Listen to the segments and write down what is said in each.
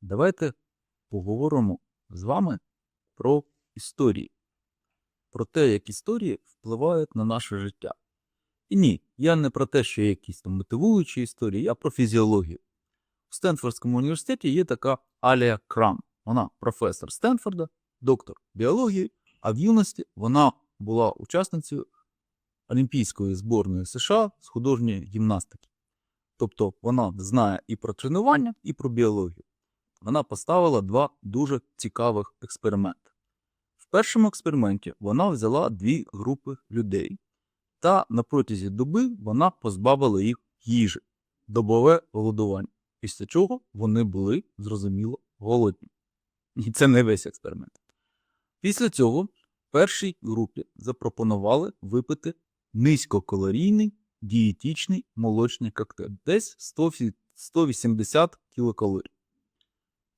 Давайте поговоримо з вами про історії, про те, як історії впливають на наше життя. І ні, я не про те, що є якісь там мотивуючі історії, я про фізіологію. В Стенфордському університеті є така Алія Крам. Вона професор Стенфорда, доктор біології, а в юності вона була учасницею Олімпійської зборної США з художньої гімнастики. Тобто вона знає і про тренування, і про біологію. Вона поставила два дуже цікавих експерименти. В першому експерименті вона взяла дві групи людей, та на протязі доби вона позбавила їх їжі, добове голодування, після чого вони були, зрозуміло, голодні. І це не весь експеримент. Після цього першій групі запропонували випити низькокалорійний дієтичний молочний коктейль, десь 180 кілокалорій.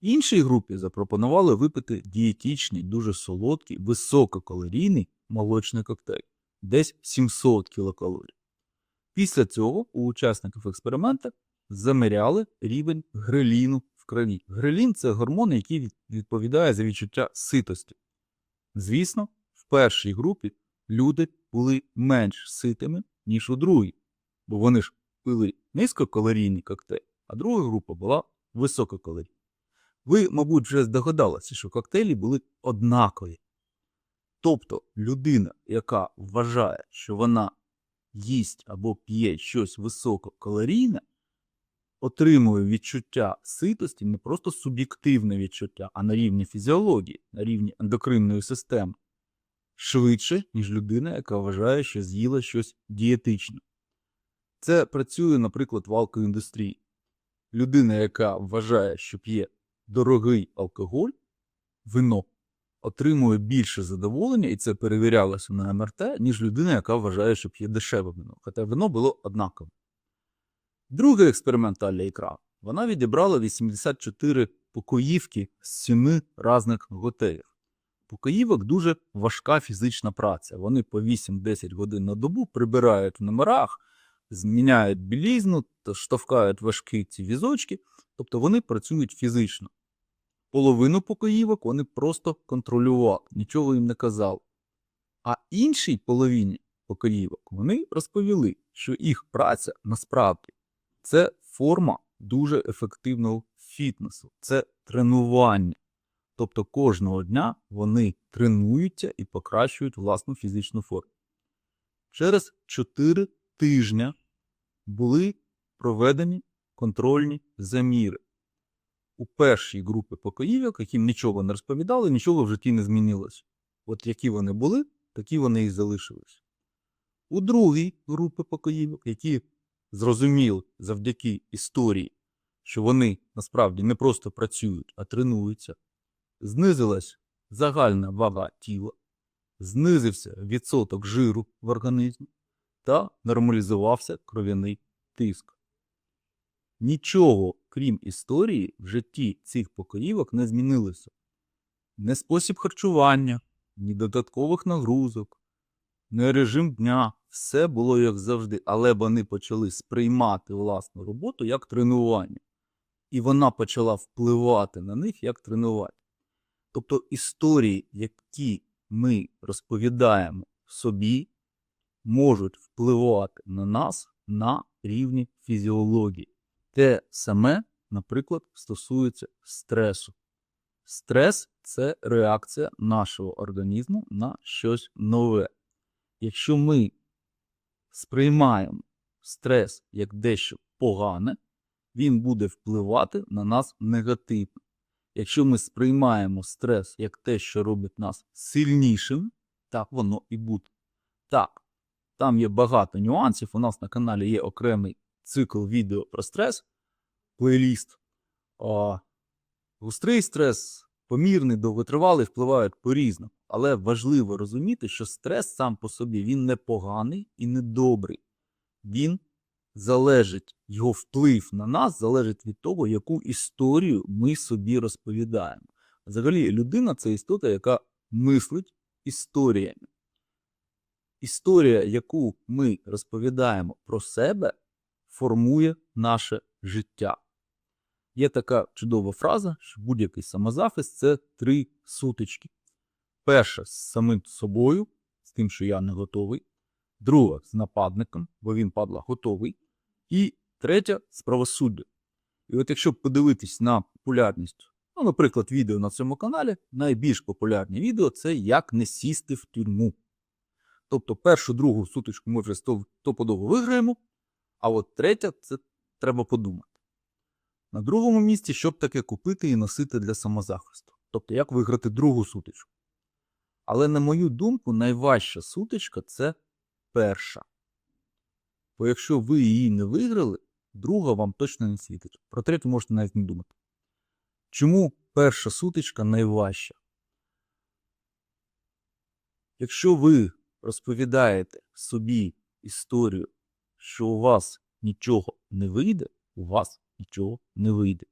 Іншій групі запропонували випити дієтичний, дуже солодкий, висококалорійний молочний коктейль, десь 700 кілокалорій. Після цього у учасників експерименту заміряли рівень греліну в крові. Грелін це гормон, який відповідає за відчуття ситості. Звісно, в першій групі люди були менш ситими, ніж у другій, бо вони ж пили низькокалорійний коктейль, а друга група була висококалорійна. Ви, мабуть, вже здогадалися, що коктейлі були однакові. Тобто людина, яка вважає, що вона їсть або п'є щось висококалорійне, отримує відчуття ситості не просто суб'єктивне відчуття, а на рівні фізіології, на рівні ендокринної системи, швидше, ніж людина, яка вважає, що з'їла щось дієтичне. Це працює, наприклад, в алкоіндустрії. Людина, яка вважає, що п'є дорогий алкоголь, вино, отримує більше задоволення, і це перевірялося на МРТ, ніж людина, яка вважає, що п'є дешеве вино. Хоча вино було однакове. Другий експеримент Алля Ікра. Вона відібрала 84 покоївки з 7 різних готелів. Покоївок дуже важка фізична праця. Вони по 8-10 годин на добу прибирають в номерах, зміняють білізну, штовхають важкі ці візочки, тобто вони працюють фізично. Половину покоївок вони просто контролювали, нічого їм не казали. А іншій половині покоївок вони розповіли, що їх праця насправді це форма дуже ефективного фітнесу, це тренування. Тобто кожного дня вони тренуються і покращують власну фізичну форму. Через 4 тижня були проведені контрольні заміри. У першій групі покоївок, яким нічого не розповідали, нічого в житті не змінилося. От які вони були, такі вони і залишились. У другій групі покоївок, які зрозуміли завдяки історії, що вони насправді не просто працюють, а тренуються, знизилась загальна вага тіла, знизився відсоток жиру в організмі та нормалізувався кров'яний тиск. Нічого, крім історії, в житті цих покоївок не змінилося. Не спосіб харчування, ні додаткових нагрузок, не режим дня. Все було як завжди, але вони почали сприймати власну роботу як тренування. І вона почала впливати на них як тренування. Тобто історії, які ми розповідаємо собі, можуть впливати на нас на рівні фізіології. Те саме, наприклад, стосується стресу. Стрес це реакція нашого організму на щось нове. Якщо ми сприймаємо стрес як дещо погане, він буде впливати на нас негативно. Якщо ми сприймаємо стрес як те, що робить нас сильнішим, так воно і буде. Так, там є багато нюансів. У нас на каналі є окремий цикл відео про стрес, плейліст. А, гострий стрес, помірний, довготривалий впливають по-різному. Але важливо розуміти, що стрес сам по собі він не поганий і не добрий. Він залежить, його вплив на нас залежить від того, яку історію ми собі розповідаємо. Взагалі, людина це істота, яка мислить історіями. Історія, яку ми розповідаємо про себе, формує наше життя. Є така чудова фраза, що будь-який самозахист це три сутички. Перша з самим собою, з тим, що я не готовий. Друга з нападником, бо він падла готовий. І третя з правосуддям. І от якщо подивитись на популярність, ну, наприклад, відео на цьому каналі, найбільш популярні відео це як не сісти в тюрму. Тобто першу, другу сутичку ми вже сто- стопудово виграємо, а от третя це треба подумати. На другому місці, щоб таке купити і носити для самозахисту. Тобто, як виграти другу сутичку. Але, на мою думку, найважча сутичка це перша. Бо якщо ви її не виграли, друга вам точно не світить. Про третю можете навіть не думати. Чому перша сутичка найважча? Якщо ви розповідаєте собі історію, що у вас нічого не вийде, у вас нічого не вийде.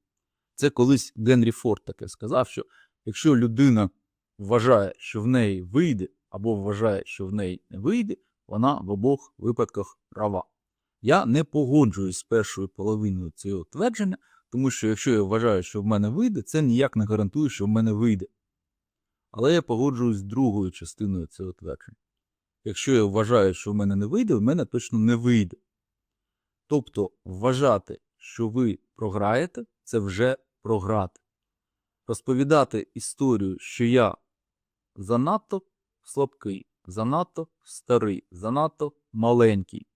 Це колись Генрі Форд таке сказав, що якщо людина вважає, що в неї вийде, або вважає, що в неї не вийде, вона в обох випадках права. Я не погоджуюсь з першою половиною цього твердження, тому що якщо я вважаю, що в мене вийде, це ніяк не гарантує, що в мене вийде. Але я погоджуюсь з другою частиною цього твердження. Якщо я вважаю, що в мене не вийде, в мене точно не вийде. Тобто вважати, що ви програєте, це вже програти. Розповідати історію, що я занадто слабкий, занадто старий, занадто маленький.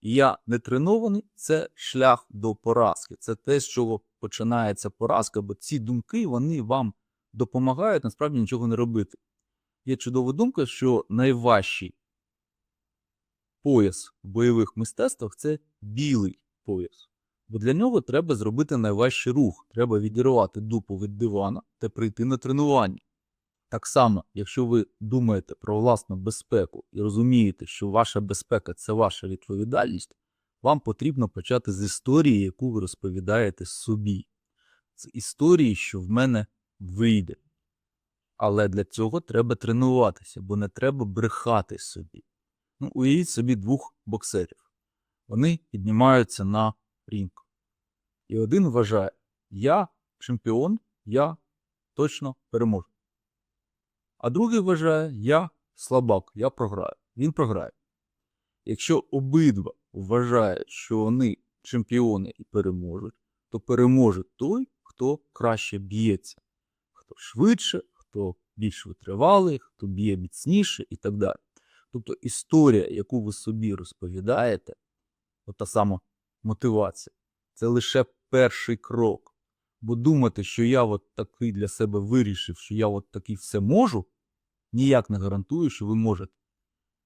Я не тренований, це шлях до поразки. Це те, з чого починається поразка, бо ці думки вони вам допомагають насправді нічого не робити. Є чудова думка, що найважчий пояс в бойових мистецтвах це білий пояс. Бо для нього треба зробити найважчий рух. Треба відірвати дупу від дивана та прийти на тренування. Так само, якщо ви думаєте про власну безпеку і розумієте, що ваша безпека це ваша відповідальність, вам потрібно почати з історії, яку ви розповідаєте собі. З історії, що в мене вийде. Але для цього треба тренуватися, бо не треба брехати собі. Ну, уявіть собі двох боксерів. Вони піднімаються на рінг. І один вважає, я чемпіон, я точно переможу. А другий вважає, я слабак, я програю. Він програє. Якщо обидва вважають, що вони чемпіони і переможуть, то переможе той, хто краще б'ється, хто швидше, хто більш витривалий, хто б'є міцніше і так далі. Тобто історія, яку ви собі розповідаєте, от та сама мотивація, це лише перший крок. Бо думати, що я от такий для себе вирішив, що я от такий все можу, ніяк не гарантує, що ви можете.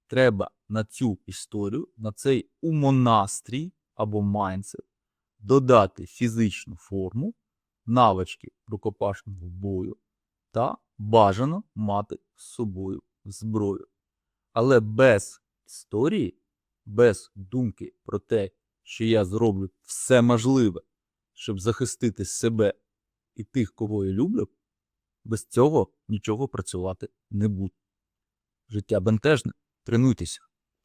Треба на цю історію, на цей умонастрій або майндсет додати фізичну форму, навички рукопашного бою та бажано мати з собою зброю. Але без історії, без думки про те, що я зроблю все можливе, щоб захистити себе і тих, кого я люблю, без цього нічого працювати не буде. Життя бентежне, тренуйтеся.